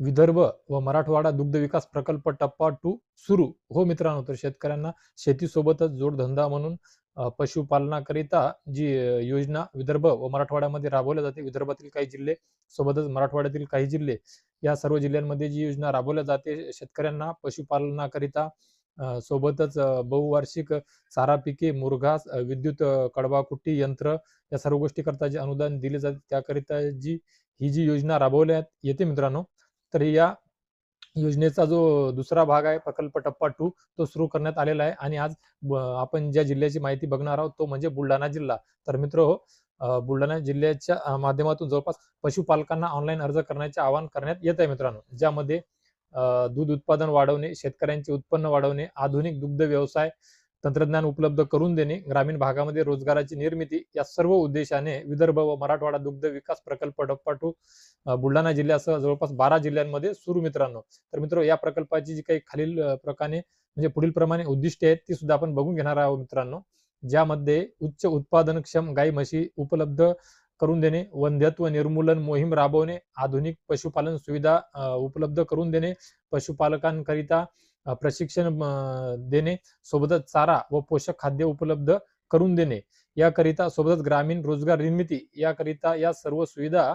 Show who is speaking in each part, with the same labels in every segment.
Speaker 1: विदर्भ व मराठवाडा दुग्ध विकास प्रकल्प टप्पा टू सुरू. हो मित्रांनो तर शेतकऱ्यांना शेतीसोबतच जोडधंदा म्हणून पशुपालनाकरिता जी योजना विदर्भ व मराठवाड्यामध्ये राबवल्या जाते विदर्भातील काही जिल्हे सोबतच मराठवाड्यातील काही जिल्हे या सर्व जिल्ह्यांमध्ये जी योजना राबवल्या जाते शेतकऱ्यांना पशुपालनाकरिता सोबतच बहुवार्षिक चारा पिके मुरघास विद्युत कडवाकुट्टी यंत्र या सर्व गोष्टी करता जे अनुदान दिले जाते त्याकरिता जी ही जी योजना राबवण्यात येते मित्रांनो. तर या योजनेचा जो दुसरा भाग आहे प्रकल्प टप्पा टू तो सुरू करण्यात आलेला आहे. आणि आज आपण ज्या जिल्ह्याची माहिती बघणार आहोत तो म्हणजे बुलढाणा जिल्हा. तर मित्र हो बुलढाणा जिल्ह्याच्या माध्यमातून जवळपास पशुपालकांना ऑनलाईन अर्ज करण्याचे आवाहन करण्यात येत आहे मित्रांनो. ज्यामध्ये दूध उत्पादन वाढवणे शेतकऱ्यांचे उत्पन्न वाढवणे आधुनिक दुग्ध व्यवसाय तंत्रज्ञान उपलब्ध करून देणे ग्रामीण भागामध्ये रोजगाराची निर्मिती या सर्व उद्देशाने विदर्भ व मराठवाडा दुग्ध विकास प्रकल्प डप्पाटू बुलढाणा जिल्ह्यासह जवळपास बारा जिल्ह्यांमध्ये सुरू मित्रांनो. तर मित्र या प्रकल्पाची जी काही खालील प्रकारे म्हणजे पुढील प्रमाणे उद्दिष्टे आहेत ती सुद्धा आपण बघून घेणार आहोत मित्रांनो. ज्यामध्ये उच्च उत्पादनक्षम गाई म्हशी उपलब्ध करून देणे वंध्यत्व निर्मूलन मोहीम राबवणे आधुनिक पशुपालन सुविधा उपलब्ध करून देणे पशुपालकांकरिता प्रशिक्षण देणे सोबतच चारा व पोषक खाद्य उपलब्ध करून देणे. याकरिता सोबतच ग्रामीण रोजगार निर्मिती याकरिता या सर्व सुविधा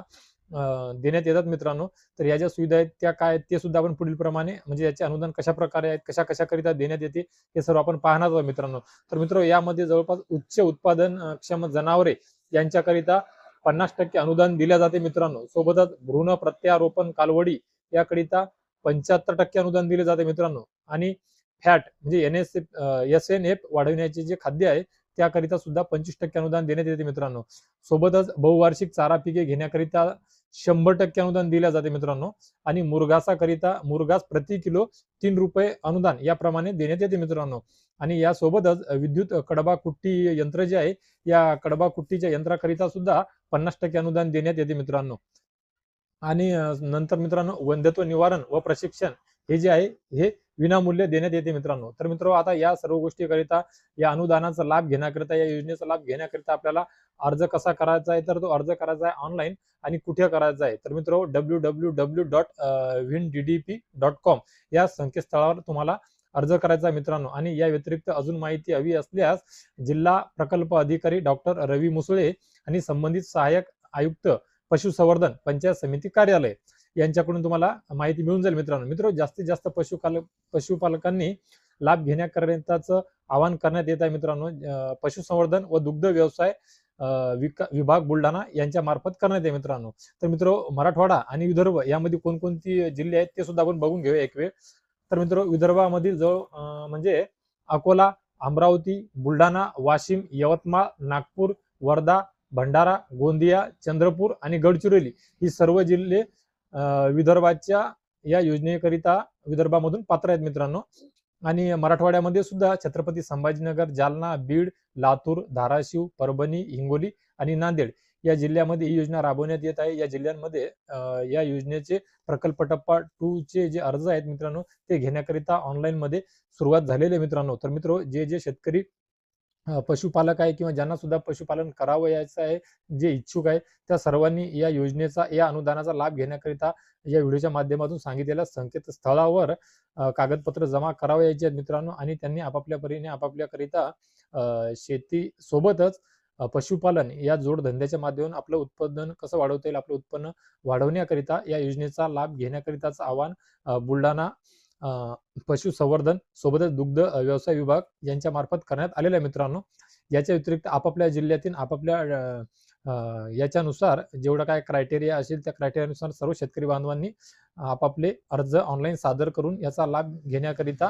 Speaker 1: देण्यात येतात मित्रांनो. तर या ज्या सुविधा आहेत त्या काय आहेत ते सुद्धा आपण पुढील प्रमाणे म्हणजे याचे अनुदान कशा प्रकारे आहेत कशा कशाकरिता देण्यात येते हे सर्व आपण पाहणार आहोत मित्रांनो. तर मित्र यामध्ये जवळपास उच्च उत्पादन क्षम जनावरे यांच्याकरिता पन्नास टक्के अनुदान दिल्या जाते मित्रांनो. सोबतच भ्रूण प्रत्यारोपण कालवडी याकरिता पंच्याहत्तर टक्के अनुदान दिले जाते मित्रांनो. आणि फॅट म्हणजे N S S N F वाढविण्याचे जे खाद्य आहे त्याकरिता सुद्धा पंचवीस टक्के अनुदान देण्यात येते मित्रांनो. सोबतच बहुवार्षिक चारा पिके घेण्याकरिता शंभर टक्के अनुदान दिल्या जाते मित्रांनो. आणि मुरघासाकरिता मुरघास प्रति किलो तीन रुपये अनुदान याप्रमाणे देण्यात येते मित्रांनो. आणि यासोबतच विद्युत कडबा कुट्टी यंत्र जे आहे या कडबा कुट्टीच्या यंत्राकरिता सुद्धा पन्नास टक्के अनुदान देण्यात येते मित्रांनो. आणि नंतर मित्रांनो वंध्यत्व निवारण व प्रशिक्षण हे जे आहे हे विनामूल्य देण्यात येते मित्रांनो. तर मित्र आता या सर्व गोष्टीकरिता या अनुदानाचा लाभ घेण्याकरिता या योजनेचा लाभ घेण्याकरिता आपल्याला अर्ज कसा करायचा आहे तर तो अर्ज करायचा आहे ऑनलाईन आणि कुठे करायचा आहे. तर मित्र W W W dot win D D P dot com या संकेतस्थळावर तुम्हाला अर्ज करायचा मित्रांनो. आणि या व्यतिरिक्त अजून माहिती हवी असल्यास जिल्हा प्रकल्प अधिकारी डॉक्टर रवी मुसळे आणि संबंधित सहाय्यक आयुक्त पशुसंवर्धन पंचायत समिती कार्यालय यांच्याकडून तुम्हाला माहिती मिळून जाईल मित्रांनो. मित्र जास्तीत जास्त पशुपालक पशुपालकांनी लाभ घेण्याकरिताचं आवाहन करण्यात येत आहे मित्रांनो. पशुसंवर्धन व दुग्ध व्यवसाय विभाग बुलढाणा यांच्या मार्फत करण्यात येते मित्रांनो. तर मित्र मराठवाडा आणि विदर्भ यामध्ये कोणकोणती जिल्हे आहेत ते सुद्धा आपण बघून घेऊया एक वेळ. तर मित्र विदर्भामधील जवळ म्हणजे अकोला अमरावती बुलढाणा वाशिम यवतमाळ नागपूर वर्धा भंडारा गोंदिया चंद्रपूर आणि गडचिरोली ही सर्व जिल्हे अं, विदर्भाच्या या योजनेकरिता विदर्भामधून पात्र आहेत मित्रांनो. आणि मराठवाड्यामध्ये सुद्धा छत्रपती संभाजीनगर जालना बीड लातूर धाराशिव परभणी हिंगोली आणि नांदेड या जिल्ह्यामध्ये ही योजना राबवण्यात येत आहे. या जिल्ह्यांमध्ये या योजनेचे प्रकल्प टप्पा टू चे जे अर्ज आहेत मित्रांनो ते घेण्याकरिता ऑनलाईन मध्ये सुरुवात झालेली आहे मित्रांनो. तर मित्र जे जे शेतकरी पशुपालक आहे किंवा ज्यांना सुद्धा पशुपालन करावं यायचं आहे जे इच्छुक आहे त्या सर्वांनी या योजनेचा या अनुदानाचा लाभ घेण्याकरिता या व्हिडिओच्या माध्यमातून सांगितलेल्या संकेतस्थळावर कागदपत्र जमा करावं यायचे आहेत मित्रांनो. आणि त्यांनी आपापल्या परीने आपापल्याकरिता शेती सोबतच पशुपालन या जोडधंद्याच्या माध्यमातून आपलं उत्पादन कसं वाढवता येईल आपलं उत्पन्न वाढवण्याकरिता या योजनेचा लाभ घेण्याकरिताचं आवाहन बुलढाणा पशुसंवर्धन सोबतच दुग्ध व्यवसाय विभाग यांच्या मार्फत करण्यात आलेला आहे मित्रांनो. याच्या व्यतिरिक्त आपापल्या जिल्ह्यातील आपापल्या याच्यानुसार जेवढं काय क्रायटेरिया असेल त्या क्रायटेरियानुसार सर्व शेतकरी बांधवांनी आपापले अर्ज ऑनलाईन सादर करून याचा लाभ घेण्याकरिता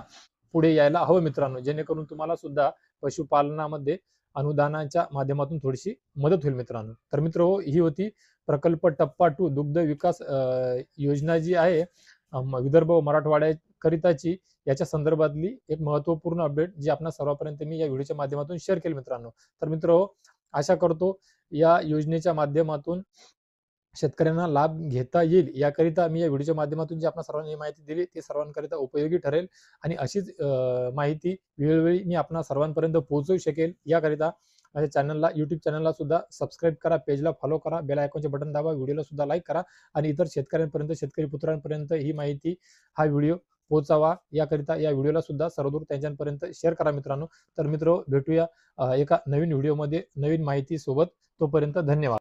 Speaker 1: पुढे यायला हवं मित्रांनो. जेणेकरून तुम्हाला सुद्धा पशुपालनामध्ये अनुदानाच्या माध्यमातून थोडीशी मदत होईल मित्रांनो. तर मित्र हो, ही होती प्रकल्प टप्पा टू दुग्ध विकास योजना जी आहे विदर्भ व मराठवाड्याकरिताची याच्या संदर्भातली एक महत्त्वपूर्ण अपडेट जी आपण सर्वांपर्यंत मी या व्हिडिओच्या माध्यमातून शेअर केली मित्रांनो. तर मित्र हो, आशा करतो या योजनेच्या माध्यमातून शेतकऱ्यांना लाभ घेता येईल. याकरिता मी या व्हिडिओच्या माध्यमातून जी आपण सर्वांनी माहिती दिली ती सर्वांकरिता उपयोगी ठरेल आणि अशीच माहिती वेळोवेळी मी आपणा सर्वांपर्यंत पोहोचवू शकेल. याकरिता माझ्या चॅनलला युट्यूब चॅनलला सुद्धा सबस्क्राईब करा पेजला फॉलो करा बेल आयकॉनचे बटन दाबा व्हिडिओला सुद्धा लाईक करा आणि इतर शेतकऱ्यांपर्यंत शेतकरी पुत्रांपर्यंत ही माहिती हा व्हिडिओ पोहोचावा. याकरिता या व्हिडिओला सुद्धा सर्वदूर त्यांच्यापर्यंत शेअर करा मित्रांनो. तर मित्र भेटूया एका नवीन व्हिडिओमध्ये नवीन माहिती सोबत तोपर्यंत धन्यवाद.